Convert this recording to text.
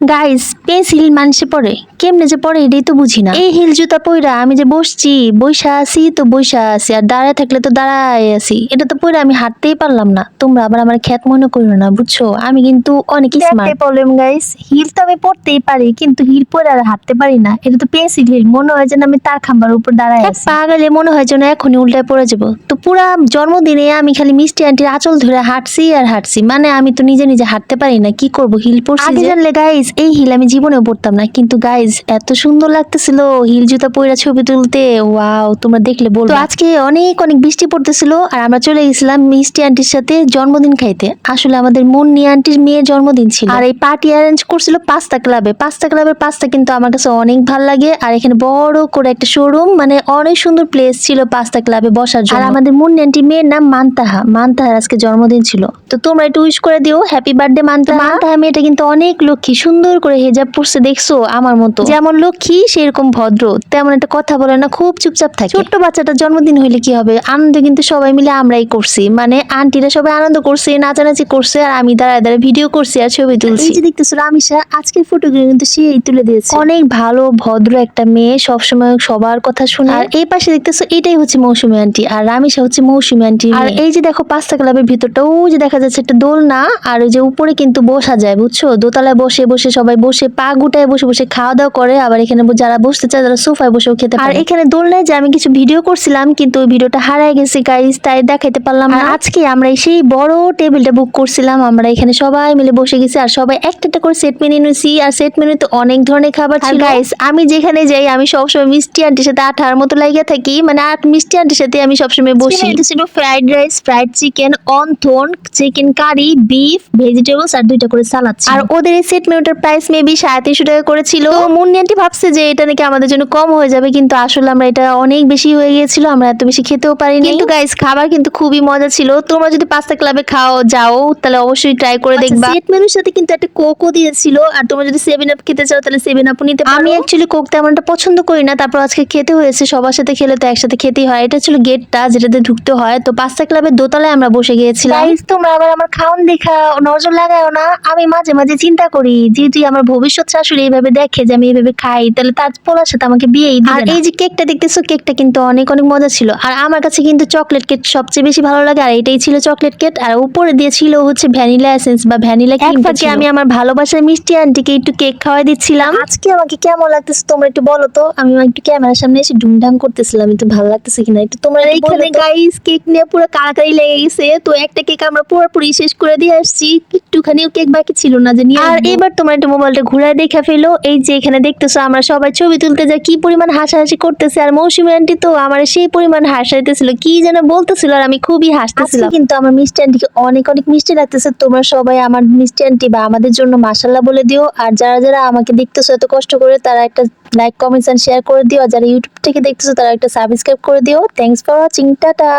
Guys pencil মানুষে পড়ে। কেমনে যে পড়ে এটাই তো বুঝি না। এই হিল জুতা পইরা আমি যে বসছি বইসা আছি তো বইসা আছি আর দাঁড়ায় থাকলে তো দাঁড়ায় আছি। এটা তো পইরা আমি হাঁটতেই পারলাম না। তোমরা আবার আমার খ্যাত মনে করো না বুঝছ? আমি কিন্তু অনেক স্মার্ট প্রবলেম গাইস হিল তো আমি পড়তেই পারি কিন্তু হিল পরে আর হাঁটতে পারি না। এটা তো পেন্সিল হিল। মনে হয় যেন আমি তার খাম্বার উপর দাঁড়ায় আছি। পাগলে মনে হয় যেন এখনই উল্টায় পড়ে যাব। তো পুরা জন্মদিনে আমি খালি মিষ্টি আন্টির আঁচল ধরে হাঁটছি আর হাঁটছি। মানে আমি তো নিজে নিজে হাঁটতে পারি না। কি করব? হিল পরছি আগে জানলে গাইজ এই হিল আমি জীবনেও পড়তাম না। কিন্তু গাইজ এত সুন্দর লাগতেছিল হিল জুতা পইরা ছবি তুলতে। ওয়াও তোমরা দেখলে বলব। তো আজকে অনেক অনেক বৃষ্টি পড়তেছিল আর আমরা চলে গেছিলাম মিষ্টি আন্টির সাথে জন্মদিন খাইতে। আসলে আমাদের মুন্নি আন্টির মেয়ের জন্মদিন ছিল। আর এই পার্টি অ্যারেঞ্জ করছিল পাঁচটা ক্লাবে পাঁচটা ক্লাবের পাঁচটা কিন্তু আমার কাছে অনেক ভালো লাগে। আর এখানে বড় করে একটা শোরুম মানে অনেক সুন্দর প্লেস ছিল পাঁচটা ক্লাবে বসার জন্য। আর আমাদের মুন্নি আন্টির মেয়ের নাম মান্তাহা। মান্তাহার আজকে জন্মদিন ছিল। তো তোমরা একটু উইশ করে দিও হ্যাপি বার্থডে মান্তাহা। মান্তাহা মেয়েটা কিন্তু অনেক লক্ষ্মী, সুন্দর করে হেজাব পরছে দেখছ? আমার মতো। যেমন লক্ষ্মী সেরকম ভদ্র। তেমন একটা কথা বলে না খুব চুপচাপ থাকে। ছোট্ট বাচ্চাটার জন্মদিন হইলে কি হবে? আনন্দ কিন্তু সবাই মিলে আমরাই করছি। মানে আন্টিরা সবাই আনন্দ করছে নাচানাচি করছে আর আমি দাঁড়ায় দাঁড়ায় ভিডিও করছি আর ছবি তুলছি। যে দেখতেছো রামিশা আজকের ফটোগুলো কিন্তু সেই তুলে দিয়েছে। অনেক ভালো ভদ্র একটা মেয়ে সবসময় সবার কথা শুনে। আর এই পাশে দেখতেছো এটাই হচ্ছে মৌসুমী আন্টি আর রামিশা হচ্ছে মৌসুমী আন্টি। আর এই যে দেখো পাঁচটা ক্লাবের ভিতরটা ও যে দেখা যাচ্ছে একটা দোলনা আর ওই যে উপরে কিন্তু বসা যায় বুঝছ? দোতলায় বসে বসে সবাই বসে পা গুটায় বসে বসে খাওয়া দাওয়া করে আবার এখানে যারা বসতে চায় তারা সোফায় বসেও খেতে পারে। আর এখানে দোলনায় যে আমি কিছু ভিডিও করছিলাম কিন্তু ওই ভিডিওটা হারায় গেছে গাইস তাই দেখাইতে পারলাম না। আজকে আমরা সেই বড় টেবিলটা বুক করছিলাম আমরা এখানে সবাই মিলে বসে গেছি আর সবাই একটা একটা করে সেট মেনু নিয়েছি আর সেট মেনুতে অনেক ধরনের খাবার ছিল। গাইস আমি যেখানে যাই আমি সবসময় মিষ্টি আন্টির সাথে আঠার মতো লাগিয়ে থাকি মানে আর মিষ্টি আন্টির সাথে আমি সবসময় বসি। এটা ছিল fried rice fried chicken wonton chicken curry beef vegetables আর দুইটা করে সালাদ আর ওদের এই সেট মেনুটার প্রাইস মেবি সাড়ে তিনশো টাকা করেছিল তো মুন্নি আন্টি ভাবছে যে এটা নাকি আমাদের জন্য কম হয়ে যাবে কিন্তু আসলে আমরা এটা অনেক বেশি হয়ে গিয়েছিল আমরা এত বেশি খেতেও পারিনি। কিন্তু গাইস খাবার কিন্তু খুবই মজা ছিল। তোমরা যদি পাঁচটা ক্লাবে খাও যাও তাহলে অবশ্যই ট্রাই করে দেখবা। সেট মেনুর সাথে কিন্তু একটা কোকও দিয়েছিল আর তোমরা যদি সেভেন আপ খেতে চাও তাহলে সেভেন আপও নিতে আমি অ্যাকচুয়ালি কোক তেমন একটা পছন্দ করি না তারপর আজকে খেতে হয়েছে সবার সাথে খেলে তো একসাথে খেতেই হয়। এটা ছিল গেটটা যেটাতে ঢুকতে হয়। তো পাঁচটা ক্লাবের দোতলায় আমরা বসে গিয়েছিলাম। তোমরা আবার আমার খাওন দেখা নজর লাগাও না। আমি মাঝে মাঝে চিন্তা করি যে তুই আমার ভবিষ্যৎ শাশুড়ি এইভাবে দেখে যে আমি এইভাবে খাই তাহলে তার পোলার সাথে আমাকে বিয়েই দিবে আর এই যে কেকটা দেখতেছো কেকটা কিন্তু অনেক অনেক মজা ছিল। আর আমার কাছে কিন্তু চকলেট কেক সবচেয়ে বেশি ভালো লাগে আর এটাই ছিল চকলেট কেক আর উপরে দিয়েছিল হচ্ছে ভ্যানিলা এসেন্স বা ভ্যানিলা কেক ফাঁকে আমি আমার ভালোবাসার মিষ্টি আন্টিকে একটু কেক খাওয়াই দিচ্ছিলাম। আজকে আমাকে কেমন লাগতেছে তোমরা একটু বলো তো? আমি একটু ক্যামেরার সামনে এসে ডুমডাম করতেছিলাম একটু ভালো লাগতেছে কিনা একটু তোমরা এইখানে গাইস কেক নিয়ে পুরো কাড়াকাড়ি লেগে গেছে তো একটা কেক আমরা পুরোপুরি শেষ করে দিয়ে আসছি। একটুখানিও কেক বাকি ছিল না যে নিয়ে আর এবার তোমরা একটু মোবাইলটা ঘুরায় দেখে ফেলো। এই যে এখানে দেখতেছো, আমরা সবাই ছবি তুলতে যা কি পরিমাণ হাসাহাসি করতেছে। আর মৌসুমী আন্টি তো আমার সেই পরিমাণ হাসাইতেছিল, কি যেন বলতেছিল আর আমি খুবই হাসতেছিলাম। কিন্তু আমার মিষ্টি আন্টিকে অনেক অনেক মিষ্টি লাগতেছে। তোমরা সবাই আমার মিষ্টি আন্টি বা আমাদের জন্য মাসাল্লাহ বলে দিও। আর যারা যারা আমাকে দেখতেছো এত কষ্ট করে, তারা একটা লাইক কমেন্টস এন্ড শেয়ার করে দিও। আর যারা ইউটিউব থেকে দেখতেছো, তারা একটা সাবস্ক্রাইব করে দিও। Thanks for watching tata!